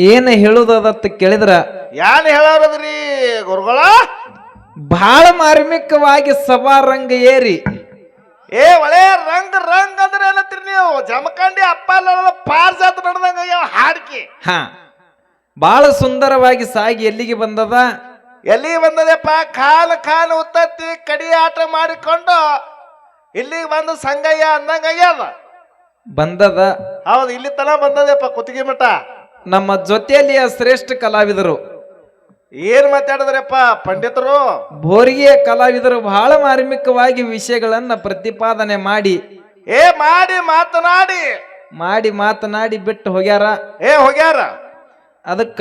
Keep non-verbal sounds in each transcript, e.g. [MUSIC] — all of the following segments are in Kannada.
ಏನ ಹೇಳುದತ್ತ ಕೇಳಿದ್ರ? ಯಾನ್ ಹೇಳಿ ಗುರುಗಳ? ಬಹಳ ಮಾರ್ಮಿಕವಾಗಿ ಸಭಾರಂಗ ಏರಿ. ಏ ಒಳ್ಳೆ ರಂಗ್ ರಂಗ್ ಅಂದ್ರೆ ಏನತ್ತೀರಿ ನೀವು? ಜಮಖಂಡಿ ಅಪ್ಪ ಅಲ್ಲ ಪಾರ್ಜಾತ ನಡೆದಂಗ ಯಾವ ಹಾಡ್ಕಿ. ಹಾ. ಬಹಳ ಸುಂದರವಾಗಿ ಸಾಗಿ ಎಲ್ಲಿಗೆ ಬಂದದ? ಎಲ್ಲಿಗೆ ಬಂದದಪ್ಪ? ಕಾಲು ಕಾಲು ಉತ್ತತ್ತಿ ಕಡಿ ಆಟ ಮಾಡಿಕೊಂಡು ಇಲ್ಲಿಗೆ ಬಂದು ಸಂಗಯ್ಯ ಅಂದಂಗಯ್ಯ ಆಗ್ಯದ. ಬಂದದ? ಹೌದು ಇಲ್ಲಿ ತನ ಬಂದದಪ್ಪ ಕುತ್ತಿಗೆ ಮಠ. ನಮ್ಮ ಜೊತೆಯಲ್ಲಿಯ ಶ್ರೇಷ್ಠ ಕಲಾವಿದರು. ಏನ್ ಮಾತಾಡಿದ್ರಪ್ಪ ಪಂಡಿತರು? ಬೋರಿಗೆಯ ಕಲಾವಿದರು ಬಹಳ ಮಾರ್ಮಿಕವಾಗಿ ವಿಷಯಗಳನ್ನ ಪ್ರತಿಪಾದನೆ ಮಾಡಿ. ಏ ಮಾಡಿ ಮಾತನಾಡಿ. ಮಾಡಿ ಮಾತನಾಡಿ ಬಿಟ್ಟು ಹೋಗ್ಯಾರ. ಏ ಹೋಗ್ಯಾರ? ಅದಕ್ಕ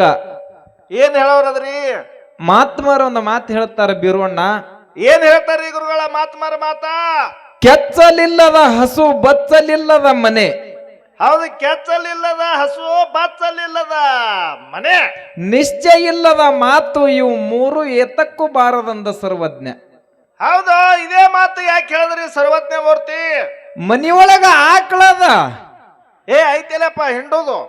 ಏನ್ ಹೇಳೋರದ್ರಿ? ಮಾತ್ಮರ ಒಂದು ಮಾತು ಹೇಳ್ತಾರ ಬೀರುವಣ್ಣ. ಏನ್ ಹೇಳ್ತಾರೀ ಗುರುಗಳ ಮಾತ್ಮಾರ ಮಾತಾ? ಕೆಚ್ಚಲಿಲ್ಲದ ಹಸು ಬಚ್ಚಲಿಲ್ಲದ ಮನೆ. ಹೌದು ಕೆಚ್ಚಲಿಲ್ಲದ ಹಸು ಬಚ್ಚಲಿಲ್ಲದ ಮನೆ. ನಿಶ್ಚಯ ಇಲ್ಲದ ಮಾತು ಇವು ಮೂರು ಏತಕ್ಕೂ ಬಾರದಂದ ಸರ್ವಜ್ಞ. ಹೌದು ಇದೇ ಮಾತು ಯಾಕೆ ಹೇಳಿದ್ರಿ ಸರ್ವಜ್ಞ ಮೂರ್ತಿ? ಮನಿಯೊಳಗ ಆಕಳದ. ಏ ಐತಿಲ್ಲಪ್ಪ ಹಿಂಡುದು.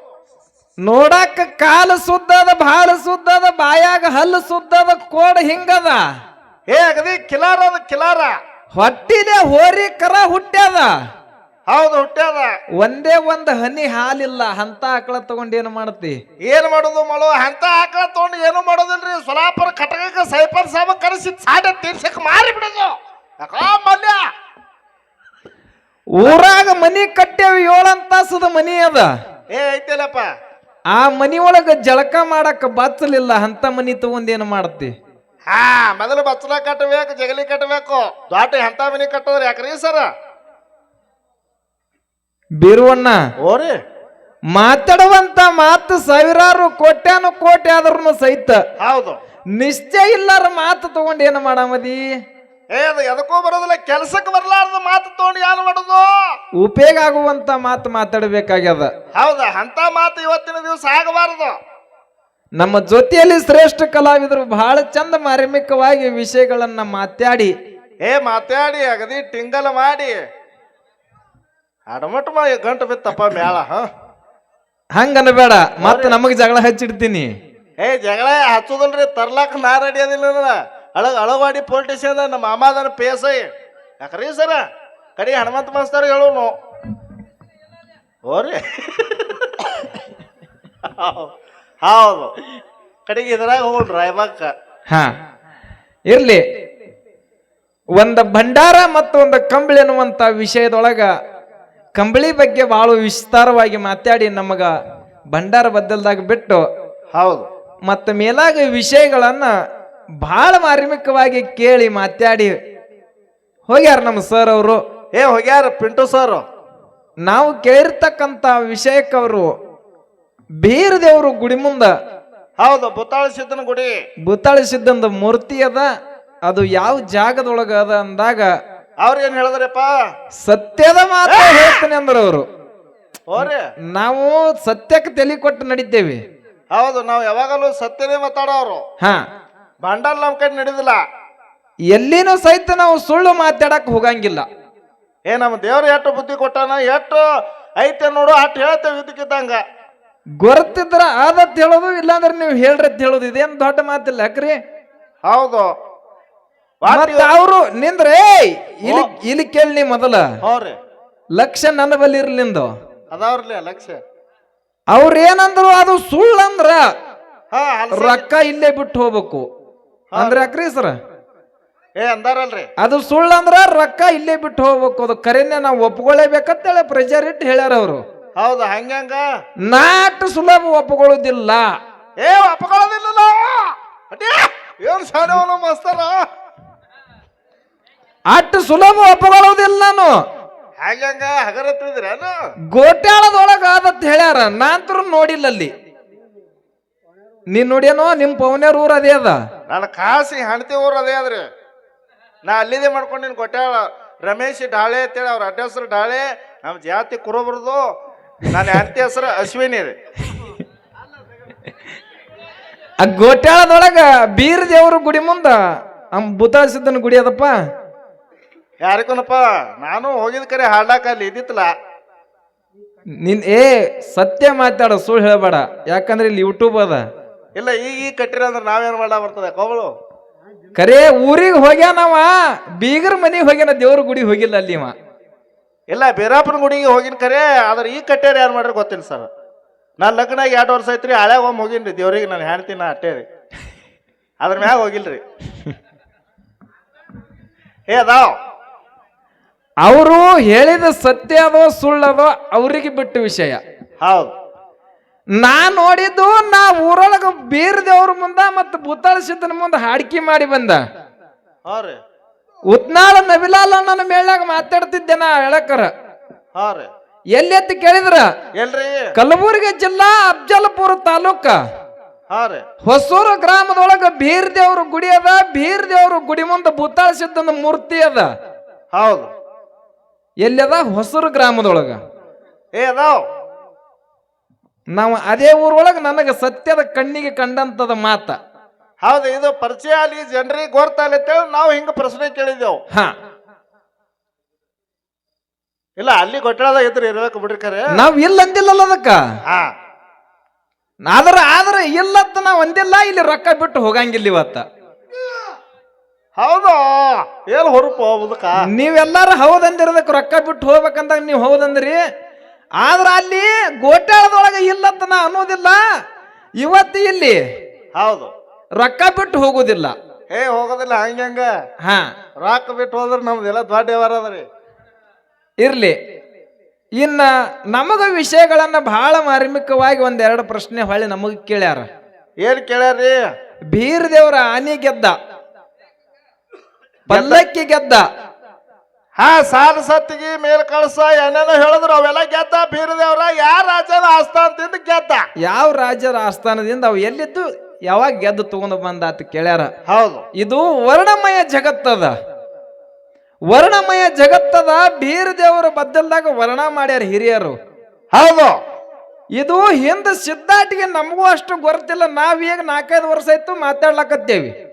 ನೋಡಾಕ ಕಾಲು ಸುದ್ದದ ಭಾಳ ಸುದ್ದದ ಬಾಯಾಗ ಹಲ್ಲು ಸುದ್ದದ ಕೋಡ್ ಹಿಂಗದ. ಏ ಅಗದಿ ಕಿಲಾರ ಅದು ಕಿಲಾರ. ಹೊಟ್ಟಿಲೆ ಹೋರಿ ಕರ ಹುಟ್ಟ್ಯದ. ಹೌದು ಹುಟ್ಟ್ಯಾದ ಒಂದೇ ಒಂದ್ ಹನಿ ಹಾಲಿಲ್ಲ ಅಂತ ಆಕಳ ತಗೊಂಡ್ ಏನು ಮಾಡ್ತಿ? ಏನ್ ಮಾಡೋದು ಮಳು? ಅಂತ ಆಕಳ ತಗೊಂಡು ಏನು ಮಾಡೋದಿಲ್ರಿ? ಸೊಲಾಪುರ ಕಟಕಕ್ಕೆ ಸೈಪರ್ ಸಾಬ ಕರೆಸಿ ಸಾಡೆ ತೀರ್ಸಕ್ ಮಾರಿ ಬಿಡೋದು ಯಾಕೋ ಮಲ್ಯ? ಊರಾಗ ಮನಿ ಕಟ್ಟೇವಿ ಏಳಂತ ತಾಸದ ಮನಿ ಅದ. ಏ ಐತಿಲ್ಲಪ್ಪ. ಆ ಮನಿ ಒಳಗ ಜಳಕ ಮಾಡಕ್ ಬಚ್ಚಲಿಲ್ಲ ಅಂತ ಮನಿ ತಗೊಂಡ್ ಏನು ಮಾಡ್ತಿ? ಹಾ ಮೊದಲು ಬಚ್ಚಲ ಕಟ್ಟಬೇಕು ಜಗಲಿ ಕಟ್ಟಬೇಕು. ದೊಡ್ಡ ಹಂತ ಮನಿ ಕಟ್ಟೋದ್ರಿ ಯಾಕ್ರಿ ಸರ? ಬೀರುವಣ್ಣ ಓರಿ ಮಾತಾಡುವಂತ ಮಾತು ಸಾವಿರಾರು ಕೋಟ್ಯಾನು ಕೋಟಿ ಆದ್ರೂ ಸಹಿತ. ಹೌದು. ನಿಶ್ಚಯ ಇಲ್ಲಾರ ಮಾತು ತಗೊಂಡ್ ಏನು ಮಾಡಾಮದಿ ಏ ಅದು ಎದಕ್ಕೂ ಬರೋದಿಲ್ಲ ಕೆಲಸಕ್ಕೆ ಬರಲಾರ್ದ ಮಾತು ತಗೊಂಡು ಏನು ಮಾಡೋದು? ಉಪಯೋಗ ಆಗುವಂತ ಮಾತು ಮಾತಾಡಬೇಕಾಗ್ಯದ. ಹೌದಾ ಅಂತ ಮಾತು ಇವತ್ತಿನ ದಿವಸ ಆಗಬಾರದು. ನಮ್ಮ ಜೊತೆಯಲ್ಲಿ ಶ್ರೇಷ್ಠ ಕಲಾವಿದರು ಬಹಳ ಚಂದ ಮಾರ್ಮಿಕವಾಗಿ ವಿಷಯಗಳನ್ನ ಮಾತಾಡಿ. ಏ ಮಾತಾಡಿ ಅಗದಿ ಟಿಂಗಲ್ ಮಾಡಿ. ಅಡಮಟ್ ಮಾ ಗಂಟು ಬಿತ್ತಪ್ಪ ಮೇಳ ಹ? ಹಂಗನಬೇಡ ಮತ್ತೆ ನಮಗ್ ಜಗಳ ಹಚ್ಚಿಡ್ತೀನಿ. ಏ ಜಗಳ ಹಚ್ಚೋದಲ್ರಿ ತರ್ಲಾಕ ನಾ ರೆಡಿ ಅದಿಲ್ಲ. ಅಳಗ ಅಳವಾಡಿ ಪೊಲೀಸ್ ಸ್ಟೇಷನ್ ನಮ್ಮ ಮಾಮಾದನ ಪೇಸೈ ಯಾಕ್ರಿ ಸರ? ಕಡಿ ಹನುಮಂತ ಮಾಸ್ತರ್ ಹೇಳೋನು. ಹೋರಿ. ಹೌದು. ಕಡೆಗೆ ಇದ್ರಾಗ ಹೋಗ್ರಿ ರೈಬಕ್ಕ ಹಾ. ಇರ್ಲಿ. ಒಂದ ಭಂಡಾರ ಮತ್ತು ಒಂದು ಕಂಬಳಿ ಅನ್ನುವಂತ ವಿಷಯದೊಳಗ ಕಂಬಳಿ ಬಗ್ಗೆ ಬಹಳ ವಿಸ್ತಾರವಾಗಿ ಮಾತಾಡಿ ನಮಗ ಭಂಡಾರ ಬದ್ದಲ್ದಾಗ ಬಿಟ್ಟು ಹೌದು. ಮತ್ತ ಮೇಲಾಗ ವಿಷಯಗಳನ್ನ ಬಹಳ ಮಾರ್ಮಿಕವಾಗಿ ಕೇಳಿ ಮಾತಾಡಿ ಹೋಗ್ಯಾರ ನಮ್ಮ ಸರ್ ಅವರು. ಏ ಹೋಗ್ಯಾರ ಪಿಂಟು ಸರ್ ನಾವು ಕೇಳಿರ್ತಕ್ಕಂತ ವಿಷಯಕ್ಕವರು ಬೀರದೇವರು ಬೀರ ದೇವರು ಗುಡಿ ಮುಂದ. ಹೌದು ಭೂತಾಳ ಸಿದ್ಧನ ಗುಡಿ. ಸಿದ್ಧಂದ ಮೂರ್ತಿ ಅದ. ಅದು ಯಾವ ಜಾಗದೊಳಗ ಅದ ಅಂದಾಗ ಅವ್ರ ಏನ್ ಹೇಳಿದ್ರಪ್ಪ? ಸತ್ಯದ ಮಾತು ಹೇಳ್ತೀನಿ ಅಂದ್ರೆ ಅವರು ಹೋರಿ. ನಾವು ಸತ್ಯಕ್ಕೆ ತಲೆ ಕೊಟ್ಟು ನಡಿತೇವೆ ಹೌದು ನಾವು ಯಾವಾಗಲೂ ಸತ್ಯನೇ ಮಾತಾಡೋರು. ಹಾ. ಬಂಡಲ್ ನಮ್ ಕೈ ನಡೆದಿಲ್ಲ. ಎಲ್ಲಿನೂ ಸಹಿತ ನಾವು ಸುಳ್ಳು ಮಾತಾಡಕ್ ಹೋಗಂಗಿಲ್ಲ. ಏ ನಮ್ಮ ದೇವ್ರ ಎಷ್ಟು ಬುದ್ಧಿ ಕೊಟ್ಟಾನ ಎಷ್ಟು ಐತೆ ನೋಡು ಅಟ್ ಹೇಳ್ತೇವೆ ಇದಕ್ಕಿದ್ದಂಗ ಗೊತ್ತಿದ್ರ ಆದತ್ ಹೇಳೋದು ಇಲ್ಲಾಂದ್ರೆ ನೀವು ಹೇಳ್ರಿ ಅಂತ ಹೇಳೋದು ಇದೇನ್ ದೊಡ್ಡ ಮಾತಿಲ್ಲ ಯಾಕ್ರಿ? ಹೌದು. ಅವರು ನಿಂದ್ರೆ ಇಲ್ಲಿ ಇಲ್ಲಿ ಕೇಳಿ ನೀ ಮೊದಲ. ಲಕ್ಷ ನನ್ನ ಬಲ್ಲಿ ಇರ್ಲಿಂದು ಅದಾವ್ರಲಿ ಲಕ್ಷ್ಯ ಅವ್ರ ಏನಂದ್ರು ಅದು ಸುಳ್ಳಂದ್ರ ರೊಕ್ಕ ಇಲ್ಲೇ ಬಿಟ್ಟು ಹೋಗ್ಬೇಕು. ಅಂದ್ರೆ ಅಕ್ರಿ ಸರ್? ಏ ಅಂದಾರಲ್ರಿ. ಅದು ಸುಳ್ಳಂದ್ರ ರೊಕ್ಕ ಇಲ್ಲೇ ಬಿಟ್ಟು ಹೋಗ್ಬೇಕು. ಅದು ಕರೆನೆ ನಾವು ಒಪ್ಕೊಳ್ಳೇಬೇಕಂತೇಳಿ ಪ್ರೆಜರ್ ಇಟ್ಟು ಹೇಳ್ಯಾರ ಅವರು. ಹೌದು ಹಂಗ್ಯಾಂಗ? ನಾಟ್ ಸುಲಭ ಒಪ್ಕೊಳ್ಳೋದಿಲ್ಲ. ಏ ಒಪ್ಕೊಳ್ಳೋದಿಲ್ಲ ಏನ್ ಮಸ್ತಾರ? ಅಟ್ಟು ಸುಲಭ ಒಪ್ಪಗೊಳ್ಳೋದಿಲ್ಲ ನಾನು. ಹಂಗ್ಯಾಂಗ ಹಗರ ತಿಳಿದ್ರೇನು ಗೋಟ್ಯಾಳದೊಳಗ ಆದತ್ ಹೇಳ್ಯಾರ ನಾಂತರ ನೋಡಿಲ್ಲ ಅಲ್ಲಿ ನೀನ್ ನೋಡ್ಯಾನೋ ನಿಮ್ ಪವನ್ಯರ್ ಊರ್ ಅದೇ ಅದ. ನನ್ನ ಕಾಸಿ ಹಣತಿ ಊರು ಅದೇ ಅದ್ರಿ ನಾ ಅಲ್ಲಿದೆ ಮಾಡ್ಕೊಂಡಿನಿ ಗೋಟ್ಯಾಳ ರಮೇಶ್ ಡಾಳೆ ಅಂತೇಳಿ ಅವ್ರ ಅಡ್ಡ ಹೆಸರು ಡಾಳೆ ನಮ್ಮ ಜಾತಿ ಕುರುಬರದು. ನನ್ನ ಹೆಂಡತಿ ಹೆಸರು ಅಶ್ವಿನಿ ರೀ. ಆ ಗೋಟ್ಯಾಳದೊಳಗ ಬೀರ್ ದೇವ್ರ ಗುಡಿ ಮುಂದ ಅಮ್ ಬುತಾಸಿದ್ದನ ಗುಡಿ ಅದಪ್ಪ. ಯಾರಿಗೂನಪ್ಪ? ನಾನು ಹೋಗಿದ ಕರೆ ಹಾಡ್ಲಾಕ ಅಲ್ಲಿ ಇದ್ದಿತ್ತಲ್ಲ. ನಿನ್ ಏ ಸತ್ಯ ಮಾತಾಡ ಸುಳ್ಳು ಹೇಳಬೇಡ. ಯಾಕಂದ್ರೆ ಇಲ್ಲಿ ಯೂಟ್ಯೂಬ್ ಅದ. ಇಲ್ಲ ಈಗ ಈಗ ಕಟ್ಟಿರ ಅಂದ್ರೆ ನಾವೇನ್ ಮಾಡ ಬರ್ತದೆ? ಕೋಬಳು ಕರೆ ಊರಿಗೆ ಹೋಗ್ಯಾನವ ಬೀಗರ ಮನೆಗೆ ಹೋಗ್ಯಾನ ದೇವ್ರ ಗುಡಿ ಹೋಗಿಲ್ಲ ಅಲ್ಲಿ ಇಲ್ಲ ಬೀರಾಪನ ಗುಡಿಗೆ ಹೋಗಿನ ಕರೆ ಆದ್ರೆ ಈಗ ಕಟ್ಟ್ಯಾರ ಯಾರು ಮಾಡ್ರಿ ಗೊತ್ತಿಲ್ಲ ಸರ್. ನಾನು ಲಗ್ನ ಆಗಿ ಎರಡು ವರ್ಷ ಐತ್ರಿ ಹಳ್ಯಾಗ ಒಮ್ಮೆ ಹೋಗಿನ್ರಿ. ದೇವ್ರಿಗೆ ನಾನು ಹೇಳ್ತೀನಿ ಅಟ್ಟೆ ರೀ. ಅದ್ರ ಮ್ಯಾಗ ಹೋಗಿಲ್ರಿ. [LAUGHS] ಏ ಅದಾವ್. ಅವರು ಹೇಳಿದ ಸತ್ಯ ಅದೋ ಸುಳ್ಳದೋ ಅವರಿಗೆ ಬಿಟ್ಟ ವಿಷಯ. ಹೌದು. ನಾ ನೋಡಿದ್ದು ನಾ ಊರೊಳಗ ಬೀರ್ ದೇವ್ರ ಮುಂದ ಮತ್ತೆ ಭೂತಾಳ ಸಿದ್ದನ ಮುಂದೆ ಹಾಡಿಕೆ ಮಾಡಿ ಬಂದ. ಉತ್ನಾಳ ನವಿಲಾಲ್ ನನ್ನ ಮೇಳಾಗ ಮಾತಾಡ್ತಿದ್ದೆ ನಾ ಹೇಳಕರ. ಎಲ್ಲಿ ಎತ್ತಿ ಕೇಳಿದ್ರ? ಎಲ್ರಿ? ಕಲಬುರಗಿ ಜಿಲ್ಲಾ ಅಫ್ಜಲ್ಪುರ ತಾಲೂಕ. ಹೊಸೂರು ಗ್ರಾಮದೊಳಗ ಬೀರ್ ದೇವ್ರ ಗುಡಿ ಅದ ಬೀರ್ ದೇವ್ರ ಗುಡಿ ಮುಂದೆ ಬುತ್ತಾಳ ಸಿದ್ದನ ಮೂರ್ತಿ ಅದ. ಹೌದು. ಎಲ್ಲಿ ಹೊಸರು ಹೊಸೂರು ಗ್ರಾಮದೊಳಗ. ಏ ಅದಾವ್. ನಾವು ಅದೇ ಊರೊಳಗೆ ನನಗೆ ಸತ್ಯದ ಕಣ್ಣಿಗೆ ಕಂಡಂತದ ಮಾತ. ಹೌದು ಇದು ಪರಿಚಯ ಅಲ್ಲಿ ಜನರಿಗೆ ಗೊತ್ತಾಗಲಿ ಅಂತೇಳಿ ನಾವು ಹಿಂಗ ಪ್ರಶ್ನೆ ಕೇಳಿದೆವು ಹ. ಇಲ್ಲ ಅಲ್ಲಿ ಗೊಟ್ಟಳದ ಇದ್ರೆ ಇರ್ಬೇಕು ಬಿಡ್ರಿ ಕರೆ ನಾವು ಇಲ್ಲ ಅಂದಿಲ್ಲಲ್ಲ ಅದಕ್ಕ. ಹಾ. ಆದ್ರ ಆದ್ರೆ ಇಲ್ಲತ್ತ ನಾವು ಅಂದಿಲ್ಲ ಇಲ್ಲಿ ರೊಕ್ಕ ಬಿಟ್ಟು ಹೋಗಂಗಿಲ್ಲ ಇವತ್ತ. ಹೌದು? ಏನ್ ಹೊರಪು ಹೋಗುದಕ್ಕ? ನೀವೆಲ್ಲಾರು ಹೌದಂದಿರೋದಕ್ಕೆ ರೊಕ್ಕ ಬಿಟ್ಟು ಹೋಗ್ಬೇಕಂದಾಗ ನೀವು ಹೌದಂದ್ರಿ? ಆದ್ರ ಅಲ್ಲಿ ಗೋಟಾಳದೊಳಗ ಇಲ್ಲಂತ ನಾ ಅನ್ನೋದಿಲ್ಲ. ಇವತ್ತು ಇಲ್ಲಿ ಹೌದು. ರೊಕ್ಕ ಬಿಟ್ಟು ಹೋಗುದಿಲ್ಲ. ಏ ಹೋಗೋದಿಲ್ಲ ಹಂಗ ಹಂಗ. ಹಾ. ರಾಕ್ ಬಿಟ್ಟು ಹೋದ್ರೆ ನಮ್ದೆಲ್ಲ ದೊಡ್ಡ ವ್ಯವಹಾರ ಅದ್ರಿ ಇರ್ಲಿ. ಇನ್ನ ನಮಗ ವಿಷಯಗಳನ್ನ ಬಹಳ ಮಾರ್ಮಿಕವಾಗಿ ಒಂದೆರಡು ಪ್ರಶ್ನೆ ಹೊಳ್ಳಿ ನಮಗ ಕೇಳ್ಯಾರ. ಏನ್ ಕೇಳ್ಯಾರ್ರಿ? ಬೀರ್ ದೇವ್ರ ಆನಿ ಗೆದ್ದ. ಪಲ್ಲಕ್ಕಿ ಗೆದ್ದ. ಹಾ ಸಾಲ ಸತ್ತಿಗೆ ಮೇಲ್ ಕಳ್ಸ ಏನೇನೋ ಹೇಳಿದ್ರು ಅವೆಲ್ಲ ಗೆದ್ದ ಬೀರದೇವ್ರ ಯಾವ ರಾಜ್ಯದ ಆಸ್ಥಾನದಿಂದ ಗೆದ್ದ? ಯಾವ ರಾಜ್ಯದ ಆಸ್ಥಾನದಿಂದ ಅವು ಎಲ್ಲಿದ್ದು? ಯಾವಾಗ ಗೆದ್ದು ತಗೊಂಡು ಬಂದ ಆತ ಕೇಳ್ಯಾರ. ಹೌದು. ಇದು ವರ್ಣಮಯ ಜಗತ್ತದ. ವರ್ಣಮಯ ಜಗತ್ತದ ಬೀರದೇವರು ದೇವರ ಬದ್ದಲ್ದಾಗ ವರ್ಣ ಮಾಡ್ಯಾರ ಹಿರಿಯರು. ಹೌದು. ಇದು ಹಿಂದ ಸಿದ್ಧಾಟಿಗೆ ನಮಗೂ ಅಷ್ಟು ಗೊತ್ತಿಲ್ಲ. ನಾವೀಗ ನಾಲ್ಕೈದು ವರ್ಷ ಆಯ್ತು ಮಾತಾಡ್ಲಕತ್ತೇವಿ.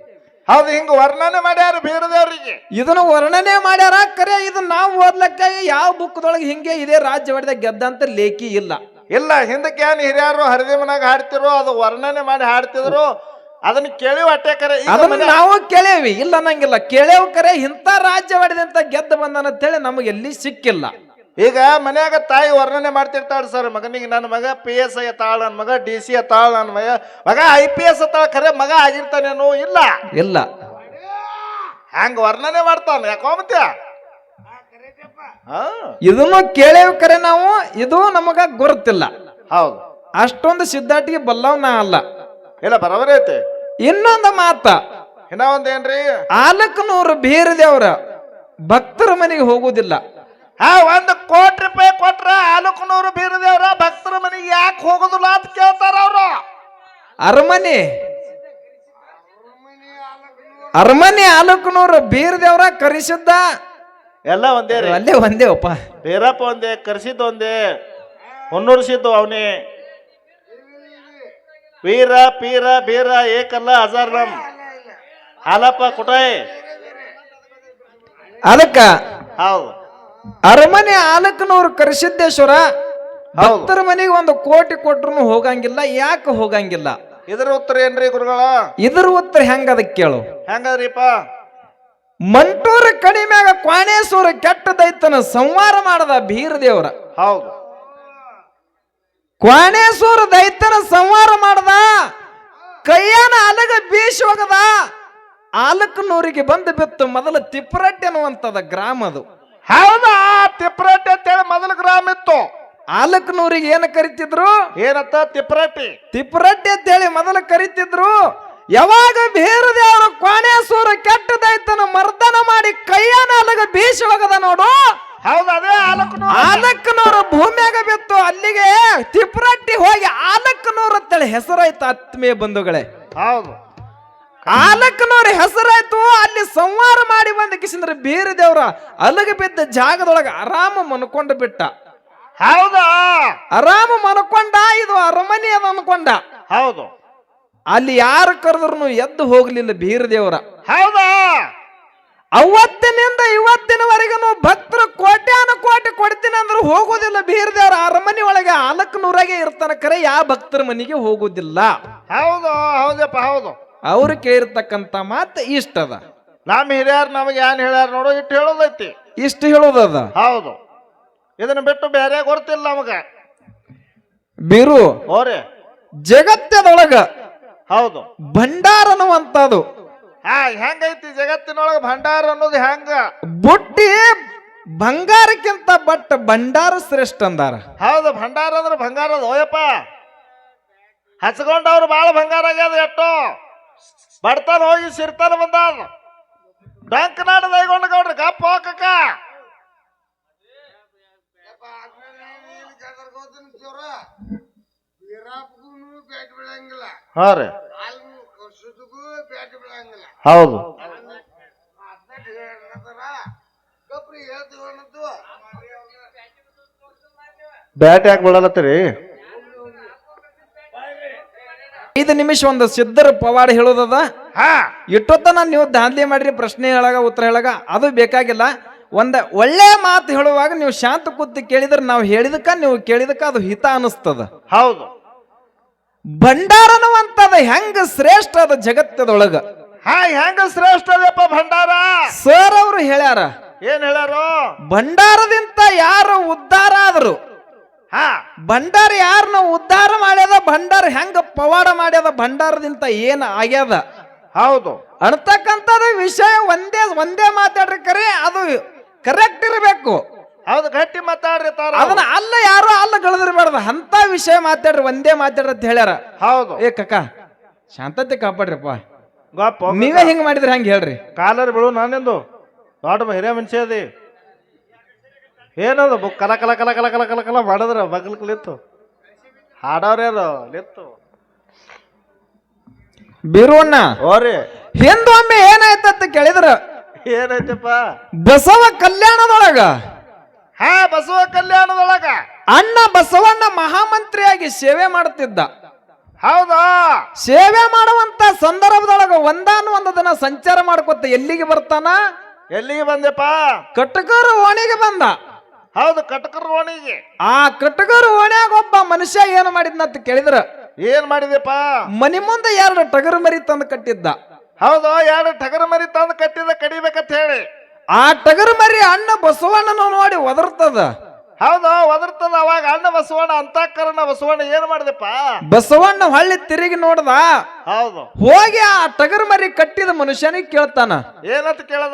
ಹೌದು ಹಿಂಗ ವರ್ಣನೆ ಮಾಡ್ಯಾರ ಬೀರದೇವ್ರಿಗೆ. ಇದನ್ನ ವರ್ಣನೆ ಮಾಡ್ಯಾರ ಕರೆ ಇದು ನಾವು ಓದ್ಲಕ್ಕ ಯಾವ ಬುಕ್ದೊಳಗೆ ಹಿಂಗೆ ಇದೇ ರಾಜ್ಯ ಗೆದ್ದ ಗೆದ್ದಂತ ಲೇಖಿ ಇಲ್ಲ. ಇಲ್ಲ ಹಿಂದಕ್ಕೆ ಏನ್ ಹಿರಿಯರು ಹರಿದಿಮನಾಗ ಹಾಡ್ತಿರೋ ಅದು ವರ್ಣನೆ ಮಾಡಿ ಹಾಡ್ತಿದ್ರು ಅದನ್ನ ಕೇಳಿ ಹೊಟ್ಟೆ ಕರೆ ಅದನ್ನ ನಾವು ಕೇಳೇವಿ ಇಲ್ಲ ಅನ್ನಂಗಿಲ್ಲ. ಕೇಳೇವು ಕರೆ ಇಂಥ ರಾಜ್ಯ ಹೊಡೆದಂತ ಗೆದ್ದ ಅಂತ ಅಂತೇಳಿ ನಮಗೆ ಎಲ್ಲಿ ಸಿಕ್ಕಿಲ್ಲ. ಈಗ ಮನ್ಯಾಗ ತಾಯಿ ವರ್ಣನೆ ಮಾಡ್ತಿರ್ತಾಳೆ ಸರ್ ಮಗನಿಗೆ ನನ್ನ ಮಗ ಪಿ ಎಸ್ ಐ ತಾಳ ನನ್ನ ಮಗ ಡಿ ಸಿ ತಾಳ ನನ್ನ ಮಗ. ಮಗ ಐ ಪಿ ಎಸ್ ತಾಳ ಖರೆ ಮಗ ಆಗಿರ್ತಾನೇನು ಇಲ್ಲ. ಇಲ್ಲ. ಹ್ಯಾಂಗ ವರ್ಣನೆ ಮಾಡ್ತಾನೆ? ಯಾಕೋ ಮತ್ತೆ? ಇದನ್ನು ಕೇಳೇವ್ ಕರೆ ನಾವು ಇದು ನಮಗ ಗೊತ್ತಿಲ್ಲ. ಹೌದು. ಅಷ್ಟೊಂದು ಸಿದ್ಧಾಟಿಗೆ ಬಲ್ಲವನ ಅಲ್ಲ. ಇಲ್ಲ ಬರೋಬರಿ ಐತೆ. ಇನ್ನೊಂದು ಮಾತ. ಇನ್ನ ಒಂದೇನ್ರಿ? ಆಲಕ್ಕನೂರು ಬೀರ್ ದೇವ್ರ ಭಕ್ತರ ಮನೆಗೆ ಹೋಗುದಿಲ್ಲ. ಹಾ ಒಂದು ಕೋಟಿ ರೂಪಾಯಿ ಕೊಟ್ರ ಆಲುಕನೂರು ಬೀರದೇವ್ರ ಭಕ್ತರ ಮನೆಗೆ ಯಾಕೆ ಹೋಗೋದಿಲ್ಲ ಅಂತ ಕೇಳ್ತಾರ ಅವರು. ಅರಮನೆ. ಅರಮನೆ ಆಲುಕನೂರು ಬೀರದೇವ್ರ ಕರಿಸಿದ್ದ. ಎಲ್ಲ ಒಂದೇ ರೀ. ಅಲ್ಲೇ ಒಂದೇವಪ್ಪ. ಬೀರಪ್ಪ ಒಂದೇ ಕರೆಸಿದ್ದು ಒಂದೇ ಹೊನ್ನೂರ್ಸಿದ್ದು ಅವನೇ. ವೀರ ಪೀರ ಬೀರ ಏಕಲ್ಲ ಹಜಾರ್ ನಮ್ ಹಾಲಪ್ಪ ಕುಟಾಯ್ ಅದಕ್ಕ? ಹೌದು. ಅರಮನೆ ಆಲಕನವ್ರು ಕರಿಸಿದ್ದೇಶ್ವರ. ಭಕ್ತರ ಮನೆಗೆ ಒಂದು ಕೋಟಿ ಕೊಟ್ರು ಹೋಗಂಗಿಲ್ಲ ಯಾಕೆ ಹೋಗಂಗಿಲ್ಲ? ಇದರ ಉತ್ತರ ಏನ್ರಿ ಗುರುಗಳ? ಇದ್ರ ಉತ್ತರ ಹೆಂಗ ಅದಕ್ಕೆ ಕೇಳು. ಹೆಂಗದ್ರಿಪ್ಪ? ಮಂಟೂರ ಕಡಿಮ್ಯಾಗ ಕ್ವಾಣೇಶ್ವರ ಕೆಟ್ಟ ದೈತನ ಸಂವಾರ ಮಾಡದ ಬೀರ ದೇವ್ರ. ಹೌದು. ಕ್ವಾಣೇಶ್ವರ ದೈತನ ಸಂವಾರ ಮಾಡದ ಕೈಯನ ಅಲಗ ಬೀಸಿ ಹೋಗದ ಆಲಕನೂರಿಗೆ ಬಂದು ಬಿತ್ತು ಮೊದಲ ತಿಪ್ಪರಟ್ಟಿ ಅನ್ನುವಂಥದ ಗ್ರಾಮ ಅದು ಹೌದಾ? ತಿಪ್ರಟ್ಟಿ ಅಂತೇಳಿ ಮೊದಲ ಗ್ರಾಮ ಇತ್ತು. ಆಲಕ್ನೂರಿಗೆ ಏನು ಕರಿತಿದ್ರು? ಏನತ್ತ? ತಿಪ್ರಟ್ಟಿ ತಿಪ್ಪರಟ್ಟಿ ಅಂತೇಳಿ ಮೊದಲು ಕರಿತಿದ್ರು. ಯಾವಾಗ ಬೇರದೇವರ ಕೋಣೇಶ್ವರ ಕೆಟ್ಟದೈತನ ಮರ್ದನ ಮಾಡಿ ಕೈಯನ ಅಲಗ ಬೀಸಿ ಹೋಗದ ನೋಡು. ಹೌದು ಅದೇ ಆಲಕನೂರು. ಆಲಕ್ಕನೂರ ಭೂಮಿಯಾಗ ಬಿತ್ತು. ಅಲ್ಲಿಗೆ ತಿಪ್ರಟ್ಟಿ ಹೋಗಿ ಆಲಕ್ಕನೂರ ಅಂತೇಳಿ ಹೆಸರಾಯ್ತು ಆತ್ಮೀಯ ಬಂಧುಗಳೇ. ಹೌದು. ಆಲಕ್ಕನವ್ರ ಹೆಸರಾಯ್ತು ಅಲ್ಲಿ ಸಂವಾರ ಮಾಡಿ ಬಂದ ಕಿಸಿಂದ್ರ ಬೇರೆ ದೇವ್ರ ಅಲಗ ಬಿದ್ದ ಜಾಗದೊಳಗ ಆರಾಮ ಮನ್ಕೊಂಡು ಬಿಟ್ಟ. ಹೌದಾ? ಆರಾಮ ಮನ್ಕೊಂಡ ಇದು ಅರಮನೆ ಅದ ಅನ್ಕೊಂಡ. ಹೌದು. ಅಲ್ಲಿ ಯಾರು ಕರೆದ್ರು ಎದ್ದು ಹೋಗ್ಲಿಲ್ಲ ಬೀರ ದೇವ್ರ. ಹೌದಾ? ಅವತ್ತಿನಿಂದ ಇವತ್ತಿನವರೆಗೂ ಭಕ್ತರು ಕೋಟ್ಯಾನ ಕೋಟಿ ಕೊಡ್ತೀನಿ ಅಂದ್ರೆ ಹೋಗೋದಿಲ್ಲ ಬೀರ್ದೇವ್ರ ಅರಮನೆ ಒಳಗೆ ಆಲಕ್ನೂರಾಗೆ ಇರ್ತಾನ ಕರೆ ಯಾವ ಭಕ್ತರ ಮನೆಗೆ ಹೋಗೋದಿಲ್ಲ. ಹೌದು ಹೌದಪ್ಪ ಹೌದು. ಅವ್ರು ಕೇಳಿರ್ತಕ್ಕಂಥ ಮಾತು ಇಷ್ಟದ. ನಮ್ಮ ಹಿರಿಯರು ನಮಗೆ ಏನ್ ಹೇಳ್ಯಾರ ನೋಡು ಇಟ್ಟು ಹೇಳೋದೈತಿ. ಇಷ್ಟು ಹೇಳೋದದ. ಹೌದು. ಇದನ್ನ ಬಿಟ್ಟು ಬೇರೆ ಗೊತ್ತಿಲ್ಲ ನಮಗೆ. ಬೀರು ಓರಿ ಜಗತ್ತದೊಳಗ ಹೌದು. ಭಂಡಾರ ಅನ್ನುವಂಥದ್ದು. ಹಾ ಹೆಂಗೈತಿ ಜಗತ್ತಿನೊಳಗೆ ಭಂಡಾರ ಅನ್ನೋದು ಹೆಂಗ? ಬುಟ್ಟಿ ಬಂಗಾರಕ್ಕಿಂತ ಬಟ್ ಭಂಡಾರ ಶ್ರೇಷ್ಠ ಅಂದಾರ. ಹೌದು ಭಂಡಾರ ಅಂದ್ರೆ ಬಂಗಾರದ ಹೋಯಪ್ಪ ಓಯಪ್ಪ ಹಚ್ಕೊಂಡವ್ರು ಬಾಳ ಬಂಗಾರ ಆಗ್ಯದ ಎಟ್ಟು ಬಡ್ತಾನ ಹೋಗಿ ಸಿರ್ತಾನ ಬಂದ ಡಂಕ್ ನಾಡ ದೈಗೊಂಡು ಗೌಡ್ರಿ ಗಪ್ಪ ಹೋಗಕ್ಕ. ಹಾ ರೀ. ಹೌದು. ಬ್ಯಾಟ್ ಯಾಕೆ ಬಿಡಲತ್ತೀರಿ ಐದು ನಿಮಿಷ ಒಂದು ಸಿದ್ಧರ ಪವಾಡ ಹೇಳೋದದ? ಹಾ. ಇಟ್ಟೊತ್ತನ ನೀವು ದಾಂಧಲಿ ಮಾಡ್ರಿ ಪ್ರಶ್ನೆ ಹೇಳಾಗ ಉತ್ತರ ಹೇಳಾಗ ಅದು ಬೇಕಾಗಿಲ್ಲ. ಒಂದ ಒಳ್ಳೆ ಮಾತು ಹೇಳುವಾಗ ನೀವು ಶಾಂತ ಕೂತು ಕೇಳಿದ್ರೆ ನಾವು ಹೇಳಿದಕ್ಕ ನೀವು ಕೇಳಿದಕ್ಕ ಅದು ಹಿತ ಅನಿಸ್ತದ ಹೌದು. ಭಂಡಾರನವಂತದ ಹೆಂಗ ಶ್ರೇಷ್ಠ ಅದ ಜಗತ್ತದೊಳಗ. ಹಾ ಹೆಂಗ ಶ್ರೇಷ್ಠ ಅದಪ್ಪ ಭಂಡಾರ? ಸರ್ ಅವರು ಹೇಳ್ಯಾರ ಏನ್ ಹೇಳ್ಯಾರು? ಭಂಡಾರದಿಂದ ಯಾರು ಉದ್ಧಾರ ಆದ್ರು ಹಾ. ಭಂಡಾರ ನಾವು ಉದ್ಧಾರ ಮಾಡ್ಯದ ಭಂಡಾರ ಹೆಂಗ ಪವಾಡ ಮಾಡ್ಯದ ಭಂಡಾರದಿಂದ ಏನ್ ಆಗ್ಯದ? ಹೌದು. ಅಣ್ತಕ್ಕಂಥದ್ದು ವಿಷಯ ಒಂದೇ ಒಂದೇ ಮಾತಾಡ್ರಿ ಕರೆ ಅದು ಕರೆಕ್ಟ್ ಇರಬೇಕು. ಹೌದು ಗಟ್ಟಿ ಮಾತಾಡ್ರಿ ತಾರ ಅದನ್ನ ಅಲ್ಲ ಯಾರು ಅಲ್ಲ ಗಳದಿರ್ಬಾರ್ದು. ಅಂತ ವಿಷಯ ಮಾತಾಡ್ರಿ ಒಂದೇ ಮಾತಾಡ್ರಿ ಅಂತ ಹೇಳ್ಯಾರ. ಹೌದು. ಏ ಕಕ್ಕ ಶಾಂತತೆ ಕಾಪಾಡ್ರಿಪ್ಪ. ಗೋಪ ನೀವೇ ಹಿಂಗ್ ಮಾಡಿದ್ರಿ ಹೆಂಗ್ ಹೇಳ್ರಿ? ಕಾಲರ್ ಬಿಡು ನಾನೆಂದು. ದೊಡ್ಡ ಹಿರಿಯ ಮನುಷ್ಯ ಅದಿ. ಏನದು ಬುಕ್ ಕಲ ಕಲ ಕಲ ಕಲ ಕಲ ಕಲ ಕಲ ಮಾಡಿದ್ರ ಬಗ್ಲಕ್ಕೆ ನಿತ್ತು ಹಾಡೋರೇನು ನಿತ್ತು ಬೀರೋಣ್ಣ ಓರಿ ಹಿಂದೊಮ್ಮೆ ಏನಾಯ್ತಂತ ಕೇಳಿದ್ರ? ಏನೈತಪ್ಪ ಬಸವ ಕಲ್ಯಾಣದೊಳಗ. ಹಾ ಬಸವ ಕಲ್ಯಾಣದೊಳಗ. ಅಣ್ಣ ಬಸವಣ್ಣ ಮಹಾಮಂತ್ರಿಯಾಗಿ ಸೇವೆ ಮಾಡುತ್ತಿದ್ದ ಹೌದಾ? ಸೇವೆ ಮಾಡುವಂತ ಸಂದರ್ಭದೊಳಗ ಒಂದಾನು ಒಂದು ದಿನ ಸಂಚಾರ ಮಾಡ್ಕೊತ ಎಲ್ಲಿಗೆ ಬರ್ತಾನ? ಎಲ್ಲಿಗೆ ಬಂದೆಪ್ಪ? ಕಟ್ಟಕರು ಓಣಿಗೆ ಬಂದ. ಹೌದು ಕಟಕರ ಓಣಿಗೆ ಆ ಕಟಕರು ಓಣ್ಯಾಗ ಒಬ್ಬ ಮನುಷ್ಯ ಏನು ಮಾಡಿದ್ನಂತ ಕೇಳಿದ್ರ? ಏನ್ ಮಾಡಿದೆಪ್ಪ ಮನಿ ಮುಂದೆ ಎರಡು ಟಗರು ಮರಿ ತಂದು ಕಟ್ಟಿದ್ದ. ಹೌದು ಎರಡು ಟಗರ ಮರಿ ತಂದು ಕಟ್ಟಿದ ಕಡಿಬೇಕಂತ ಹೇಳಿ. ಆ ಟಗರು ಮರಿ ಅಣ್ಣ ಬಸವಣ್ಣನ ನೋಡಿ ಒದರ್ತದ. ಹೌದು ಒದರ್ತದ ಅವಾಗ ಅಣ್ಣ ಬಸವಣ್ಣ ಅಂತಃಕರಣ ಬಸವಣ್ಣ ಏನ್ ಮಾಡಿದೆಪ್ಪ? ಬಸವಣ್ಣ ಹಳ್ಳಿ ತಿರುಗಿ ನೋಡ್ದ. ಹೌದು. ಹೋಗಿ ಆ ಟಗರ್ ಮರಿ ಕಟ್ಟಿದ ಮನುಷ್ಯನಿಗೆ ಕೇಳ್ತಾನ. ಏನಂತ ಕೇಳದ?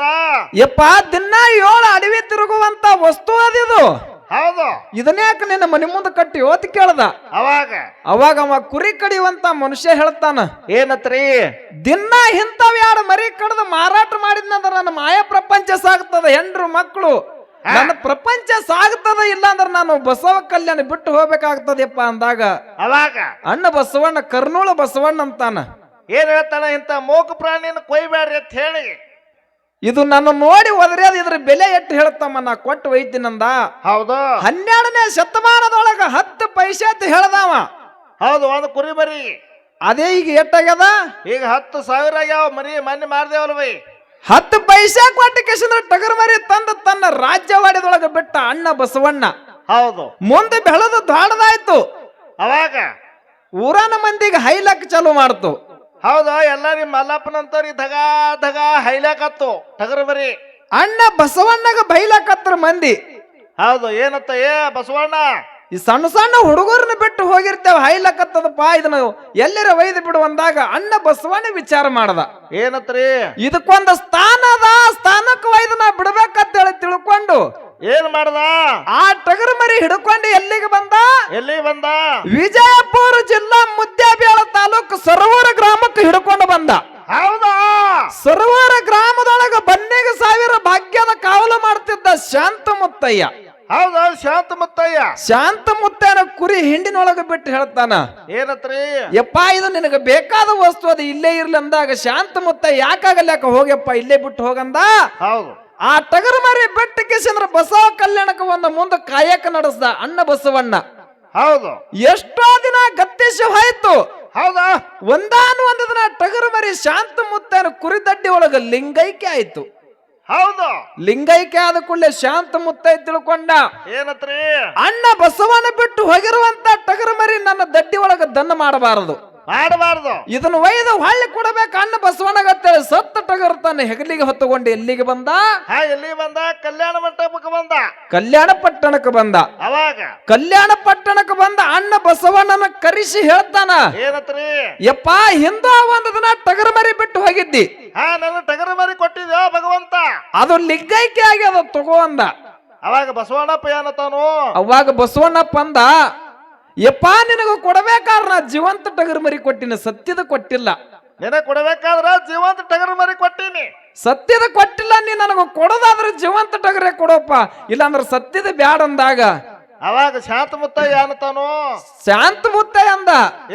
ಯಪ್ಪ ದಿನ ಏಳು ಅಡವಿ ತಿರುಗುವಂತ ವಸ್ತು ಅದಿದು ಹೌದು. ಇದನ್ಯಾಕ ನಿನ್ನ ಮನೆ ಮುಂದೆ ಕಟ್ಟಿ ಓತ್ ಕೇಳ್ದ. ಅವಾಗ? ಅವಾಗ ಅವ ಕುರಿ ಕಡಿಯುವಂತ ಮನುಷ್ಯ ಹೇಳ್ತಾನ. ಏನತ್ರಿ? ದಿನ ಇಂಥವ್ ಯಾರು ಮರಿ ಕಡ್ದು ಮಾರಾಟ ಮಾಡಿದ್ನಂದ್ರ ನನ್ನ ಮಾಯ ಪ್ರಪಂಚ ಸಾಗ್ತದ. ಹೆಂಡ್ರು ಮಕ್ಕಳು ನನ್ನ ಪ್ರಪಂಚ ಸಾಗ್ತದ ಇಲ್ಲ ಅಂದ್ರೆ ನಾನು ಬಸವ ಕಲ್ಯಾಣ ಬಿಟ್ಟು ಹೋಗ್ಬೇಕಾಗ್ತದಪ್ಪ ಅಂದಾಗ ಅವಾಗ? ಅಣ್ಣ ಬಸವಣ್ಣ ಕರ್ನೂಳ ಬಸವಣ್ಣ ಅಂತಾನ. ಏನ್ ಹೇಳ್ತಾನ ಇಂತ ಮೂಕ ಪ್ರಾಣಿನ ಕೊಯ್ಬೇಡ್ರಿ ಅಂತ ಹೇಳಿ. ಇದು ನನ್ನ ನೋಡಿ ಒದರ್ಯಾದ ಇದ್ರ ಬೆಲೆ ಎಷ್ಟು ಹೇಳ್ತಮ್ಮ ನಾ ಕೊಟ್ಟು ಒಯ್ತೀನಂದ? ಹೌದು. ಹನ್ನೆರಡನೇ ಶತಮಾನದೊಳಗ ಹತ್ತು ಪೈಸೆ ಅಂತ ಹೇಳ್ದವ. ಹೌದು ಒಂದು ಕುರಿ ಮರಿ. ಅದೇ ಈಗ ಎಟ್ಟಾಗ್ಯದ ಈಗ ಹತ್ತು ಸಾವಿರ ಆಗ್ಯಾವ ಮರಿ ಮೊನ್ನೆ ಮಾರ್ದೇವಲ್ಲ ಬೈ ಹತ್ತು ಪೈಸಾ ಕೊಟ್ಟ ಕೆಸಂದ್ರ ಟಗರ್ ಮರಿ ತಂದು ತನ್ನ ರಾಜ್ಯವಾಡಿದೊಳಗೆ ಬಿಟ್ಟ ಅಣ್ಣ ಬಸವಣ್ಣ. ಹೌದು. ಮುಂದೆ ಬೆಳೆದು ದಾಡದಾಯ್ತು. ಅವಾಗ? ಊರನ ಮಂದಿಗೆ ಹೈಲಕ್ ಚಾಲು ಮಾಡ್ತು. ಹೌದು ಎಲ್ಲರಿ ನಿಮ್ಮ ಮಲ್ಲಪ್ಪನಂತವ್ರಿ ಧಗ ಧಗ ಹೈಲಾಕತ್ತು ಟಗರ ಮರಿ ಅಣ್ಣ ಬಸವಣ್ಣಗ ಬೈಲಾಕತ್ರ ಮಂದಿ. ಹೌದು ಏನತ್ತ ಏ ಬಸವಣ್ಣ? ಈ ಸಣ್ಣ ಸಣ್ಣ ಹುಡುಗರನ್ನ ಬಿಟ್ಟು ಹೋಗಿರ್ತೇವೆ ಹೈಲಕತ್ತದಪ್ಪ ಇದನ್ನ ಎಲ್ಲರ ವೈದ್ಯ ಬಿಡು ಅಂದಾಗ ಅಣ್ಣ ಬಸವಣ್ಣ ವಿಚಾರ ಮಾಡದ. ಏನತ್ರಿ? ಇದಕ್ಕೊಂದು ಸ್ಥಾನ ಅದ ಸ್ಥಾನಕ್ಕೆ ಒಯ್ದು ನಾ ಬಿಡ್ಬೇಕಂತೇಳಿ ತಿಳ್ಕೊಂಡು ಏನ್ ಮಾಡ್ದ? ಆ ಟಗರು ಮರಿ ಹಿಡ್ಕೊಂಡು ಎಲ್ಲಿಗೆ ಬಂದ? ಎಲ್ಲಿಗೆ ಬಂದ? ವಿಜಯಪುರ ಜಿಲ್ಲಾ ಮುದ್ದೇಬಿಯಾಳ ತಾಲೂಕು ಸರೋವರ ಗ್ರಾಮಕ್ಕೆ ಹಿಡ್ಕೊಂಡು ಬಂದ. ಹೌದಾ? ಸರೋವರ ಗ್ರಾಮದೊಳಗ ಬನ್ನಿಗೆ ಸಾವಿರ ಭಾಗ್ಯದ ಕಾವಲು ಮಾಡ್ತಿದ್ದ ಶಾಂತ ಮುತ್ತಯ್ಯ ಹೌದು ಶಾಂತ ಮುತ್ತಯ್ಯ ಶಾಂತ ಮುತ್ತಯ್ಯನ ಕುರಿ ಹಿಂಡಿನೊಳಗ ಬಿಟ್ಟು ಹೇಳ್ತಾನ. ಏನತ್ರಿ? ಯಪ್ಪ ಇದು ನಿನಗೆ ಬೇಕಾದ ವಸ್ತು ಅದು ಇಲ್ಲೇ ಇರ್ಲಿ ಅಂದಾಗ ಶಾಂತ ಮುತ್ತ ಯಾಕಾಗಲ್ಲ? ಯಾಕ ಹೋಗ್ಯಪ್ಪ ಇಲ್ಲೇ ಬಿಟ್ಟು ಹೋಗಂದ? ಹೌದು. ಆ ಟಗರ ಮರಿ ಬೆಟ್ಟ ಕೇಸಂದ್ರ ಬಸವ ಕಲ್ಯಾಣಕ್ಕೆ ಒಂದು ಮುಂದೆ ಕಾಯಕ ನಡೆಸ್ದ ಅಣ್ಣ ಬಸವಣ್ಣ. ಹೌದು. ಎಷ್ಟೋ ದಿನ ಗತ್ತಿಸಿ ಹೋಯ್ತು ಹೌದಾ? ಒಂದಾನು ಒಂದು ದಿನ ಟಗರು ಮರಿ ಶಾಂತ ಮುತ್ತನ ಕುರಿದಡ್ಡಿ ಒಳಗ ಲಿಂಗೈಕ್ಯ ಆಯ್ತು. ಹೌದು. ಲಿಂಗೈಕ್ಯ ಆದ ಕೂಡಲೇ ಶಾಂತ ಮುತ್ತೈ ತಿಳ್ಕೊಂಡ. ಏನತ್ರಿ? ಅಣ್ಣ ಬಸವನ ಬಿಟ್ಟು ಹೋಗಿರುವಂತ ಟಗರ ಮರಿ ನನ್ನ ದಡ್ಡಿ ಒಳಗ ದನ್ನ ಮಾಡಬಾರದು. ಮಾಡಬಾರ್ದು. ಇದನ್ನು ಒಯ್ದು ಹೊಳ್ಳಿ ಕೊಡಬೇಕು ಅಣ್ಣ ಬಸವಣ್ಣಗತ್ತೆ ಸತ್ತ ಟಗರು ತನ್ನ ಹೆಗಲಿಗೆ ಹೊತ್ತುಕೊಂಡು ಎಲ್ಲಿಗೆ ಬಂದ? ಹಾ ಎಲ್ಲಿ ಬಂದ? ಕಲ್ಯಾಣ ಮಂಟಪಕ್ಕೆ ಬಂದ. ಕಲ್ಯಾಣ ಪಟ್ಟಣಕ್ಕೆ ಬಂದ. ಅವಾಗ? ಕಲ್ಯಾಣ ಪಟ್ಟಣಕ್ಕೆ ಬಂದ ಅಣ್ಣ ಬಸವಣ್ಣನ ಕರೆಸಿ ಹೇಳ್ತಾನ. ಏನತ್ರಿ? ಯಪ್ಪ ಹಿಂದ ಒಂದು ದಿನ ಟಗರ್ ಮರಿ ಬಿಟ್ಟು ಹೋಗಿದ್ದಿ. ಹಾ ನನ್ನ ಟಗರ ಮರಿ ಕೊಟ್ಟಿದ್ಯೋ ಭಗವಂತ? ಅದು ಲಿಗ್ಗೈಕೆ ಆಗಿ ಅದು ತಗೋ ಅಂದ. ಅವಾಗ ಬಸವಣ್ಣಪ್ಪ ಏನತಾನು? ಅವಾಗ ಬಸವಣ್ಣಪ್ಪ ಅಂದ ಯಪ್ಪ ನಿನಗೂ ಕೊಡಬೇಕಾದ್ರ ನಾ ಜೀವಂತ ಟಗರ್ ಮರಿ ಕೊಟ್ಟಿನ ಸತ್ಯದ ಕೊಟ್ಟಿಲ್ಲ. ನಿನ ಕೊಡಬೇಕಾದ್ರ ಜೀವಂತ ಟಗರ್ ಮರಿ ಕೊಟ್ಟೀನಿ. ಸತ್ಯದ ಕೊಟ್ಟಿಲ್ಲ ನೀ ನನಗೂ ಕೊಡೋದಾದ್ರೆ ಜೀವಂತ ಟಗರೆ ಕೊಡೋಪ್ಪ. ಇಲ್ಲಾಂದ್ರೆ ಸತ್ಯದ ಬ್ಯಾಡ ಅಂದಾಗ. ಅವಾಗ ಶಾಂತ ಮುತ್ತ ಏನತಾನು ಶಾಂತ ಮುತ್ತ ಅಂದ.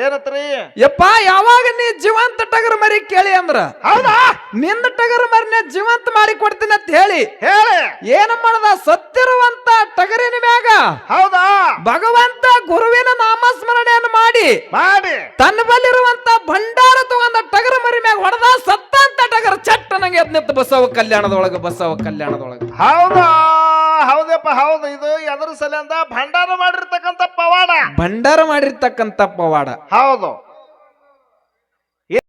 ಏನತ್ರಿ? ಯಪ್ಪ ಯಾವಾಗ ನೀ ಜೀವಂತ ಟಗರು ಕೇಳಿ ಅಂದ್ರ ಹೌದಾ? ನಿನ್ನ ಟಗರು ಮರಿನ ಜೀವಂತ ಮಾಡಿ ಕೊಡ್ತೀನಿ ಅಂತ ಹೇಳಿ ಹೇಳಿ. ಏನ ಮಾಡದ? ಸತ್ತಿರುವಂತ ಟಗರಿನ ಮ್ಯಾಗ ಹೌದಾ? ಭಗವಂತ ಗುರುವಿನ ನಾಮಸ್ಮರಣೆಯನ್ನು ಮಾಡಿ ಮಾಡಿ. ತನ್ನ ಬಲ್ಲಿರುವಂತ ಭಂಡಾರ ತಗೊಂಡ ಟಗರ ಮರಿ ಮ್ಯಾಗ ಹೊಡೆದ ಸತ್ತಂತ ಟಗರ್ ಚಟ್ಟ ನಂಗೆ ಎದ್ ಬಸವ ಕಲ್ಯಾಣದೊಳಗ ಬಸವ ಕಲ್ಯಾಣದೊಳಗ. ಹೌದಾ? ಹೌದಪ್ಪ ಹೌದು. ಇದು ಎದ್ರ ಸಲಿಂದ ಭಂಡಾರ ಮಾಡಿರ್ತಕ್ಕಂಥ ಪವಾಡ. ಭಂಡಾರ ಮಾಡಿರ್ತಕ್ಕಂತ ಪವಾಡ. ಹೌದು.